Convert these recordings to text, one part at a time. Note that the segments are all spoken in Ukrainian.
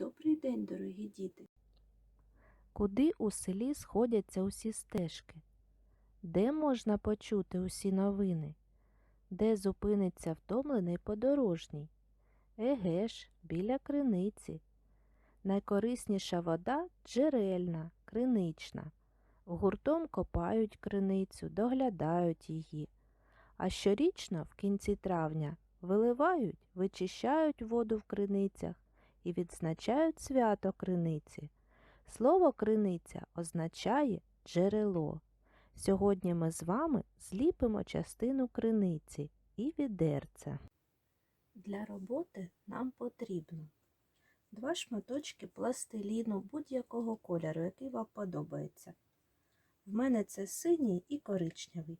Добрий день, дорогі діти! Куди у селі сходяться усі стежки? Де можна почути усі новини? Де зупиниться втомлений подорожній? Еге ж, біля криниці. Найкорисніша вода джерельна, кринична. Гуртом копають криницю, доглядають її. А щорічно, в кінці травня, виливають, вичищають воду в криницях і відзначають свято криниці. Слово криниця означає джерело. Сьогодні ми з вами зліпимо частину криниці і відерця. Для роботи нам потрібно два шматочки пластиліну будь-якого кольору, який вам подобається. В мене це синій і коричневий,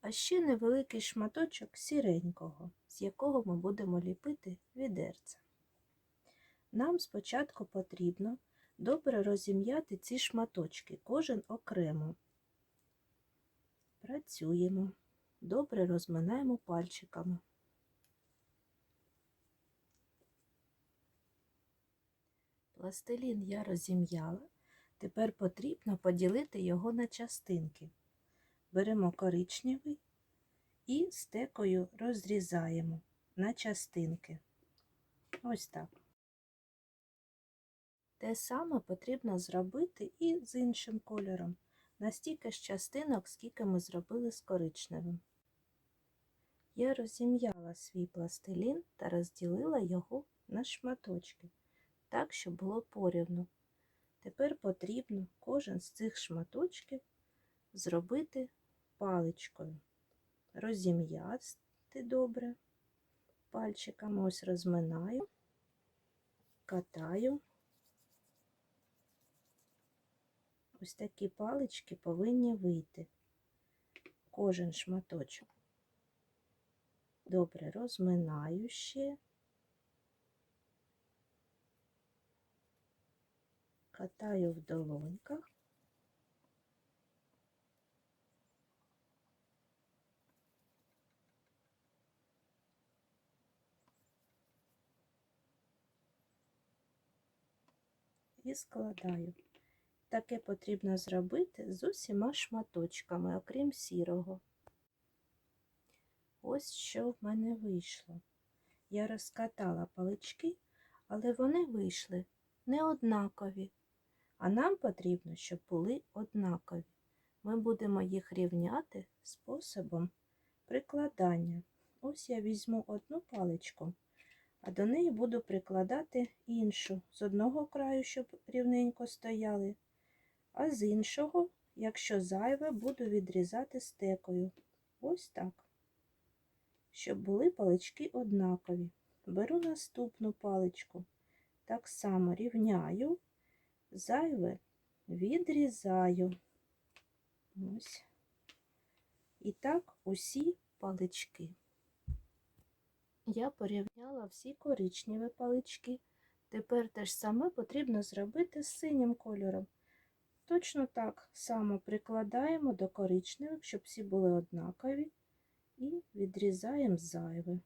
а ще невеликий шматочок сіренького, з якого ми будемо ліпити відерця. Нам спочатку потрібно добре розім'яти ці шматочки, кожен окремо. Працюємо, добре розминаємо пальчиками. Пластилін я розім'яла. Тепер потрібно поділити його на частинки. Беремо коричневий і стекою розрізаємо на частинки. Ось так. Те саме потрібно зробити і з іншим кольором, настільки ж частинок, скільки ми зробили з коричневим. Я розім'яла свій пластилін та розділила його на шматочки, так, щоб було порівну. Тепер потрібно кожен з цих шматочків зробити паличкою, розім'яти добре, пальчиками ось розминаю, катаю. Ось такі палички повинні вийти. Кожен шматочок. Добре розминаю ще. Катаю в долоньках. І складаю. Таке потрібно зробити з усіма шматочками, окрім сірого. Ось що в мене вийшло. Я розкатала палички, але вони вийшли не однакові, а нам потрібно, щоб були однакові. Ми будемо їх рівняти способом прикладання. Ось я візьму одну паличку, а до неї буду прикладати іншу з одного краю, щоб рівненько стояли а з іншого, якщо зайве, буду відрізати стекою. Ось так. Щоб були палички однакові. Беру наступну паличку, так само рівняю, зайве відрізаю. Ось. І так усі палички. Я порівняла всі коричневі палички. Тепер те ж саме потрібно зробити з синім кольором. Точно так само прикладаємо до коричневих, щоб всі були однакові, і відрізаємо зайве.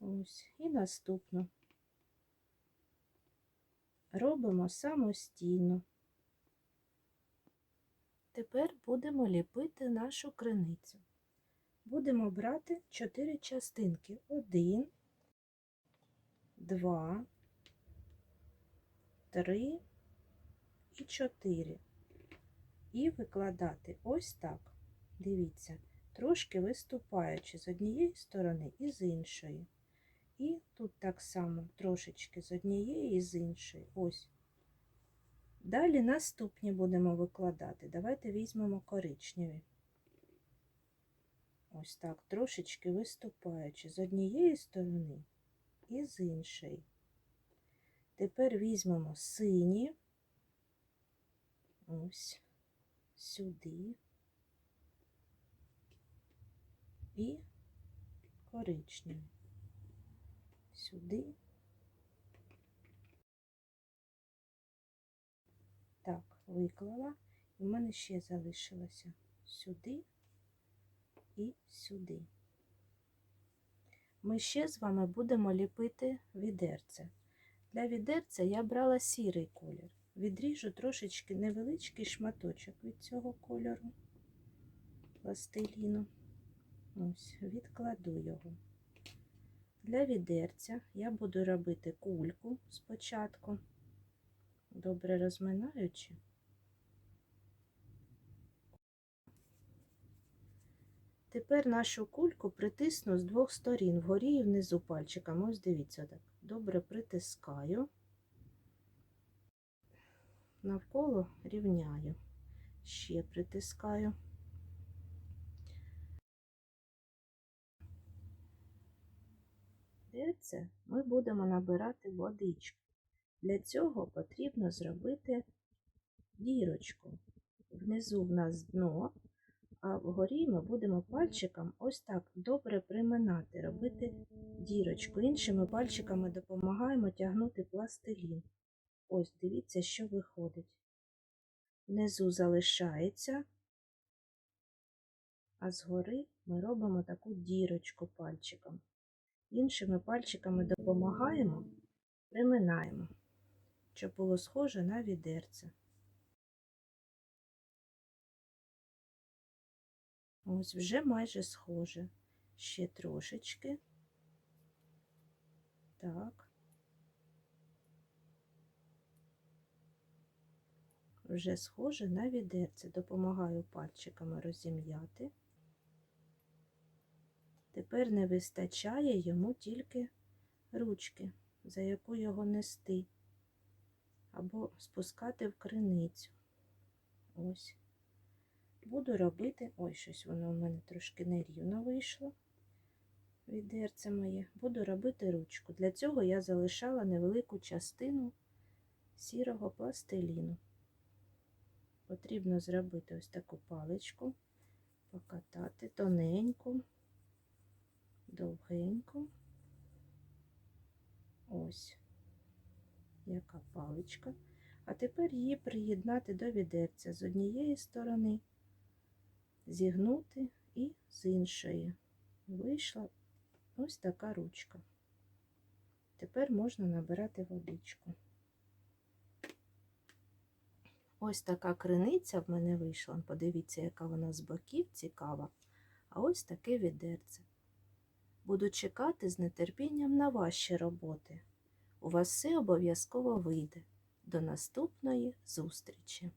Ось, і наступно. Робимо самостійно. Тепер будемо ліпити нашу криницю. Будемо брати чотири частинки. Один, два, три і чотири і викладати ось так. Дивіться, трошки виступаючи з однієї сторони і з іншої. І тут так само трошечки з однієї і з іншої. Ось. Далі наступні будемо викладати. Давайте візьмемо коричневі. Ось так, трошечки виступаючи з однієї сторони і з іншої. Тепер візьмемо сині. Ось сюди і коричневий. Сюди. Так, виклала, і в мене ще залишилося сюди і сюди. Ми ще з вами будемо ліпити відерце. Для відерця я брала сірий колір. Відріжу трошечки невеличкий шматочок від цього кольору пластиліну. Ось, відкладу його. Для відерця я буду робити кульку спочатку, добре розминаючи. Тепер нашу кульку притисну з двох сторін, вгорі і внизу пальчиками. Ось дивіться так. Добре притискаю, навколо рівняю, ще притискаю. Це ми будемо набирати водичку. Для цього потрібно зробити дірочку. Внизу в нас дно, а вгорі ми будемо пальчиком ось так добре приминати, робити дірочку. Іншими пальчиками допомагаємо тягнути пластилін. Ось, дивіться, що виходить. Внизу залишається, а згори ми робимо таку дірочку пальчиком. Іншими пальчиками допомагаємо, приминаємо, щоб було схоже на відерце. Ось вже майже схоже. Ще трошечки. Так. Вже схоже на відерце. Допомагаю пальчиками розім'яти. Тепер не вистачає йому тільки ручки, за яку його нести, або спускати в криницю. Ось. Буду робити, ой, щось воно у мене трошки нерівно вийшло. Відерце моє. Буду робити ручку. Для цього я залишала невелику частину сірого пластиліну. Потрібно зробити ось таку паличку, покатати тоненьку, довгеньку. Ось яка паличка. А тепер її приєднати до відерця з однієї сторони зігнути і з іншої. Вийшла ось така ручка. Тепер можна набирати водичку. Ось така криниця в мене вийшла. Подивіться, яка вона з боків цікава. А ось таке відерце. Буду чекати з нетерпінням на ваші роботи. У вас все обов'язково вийде. До наступної зустрічі!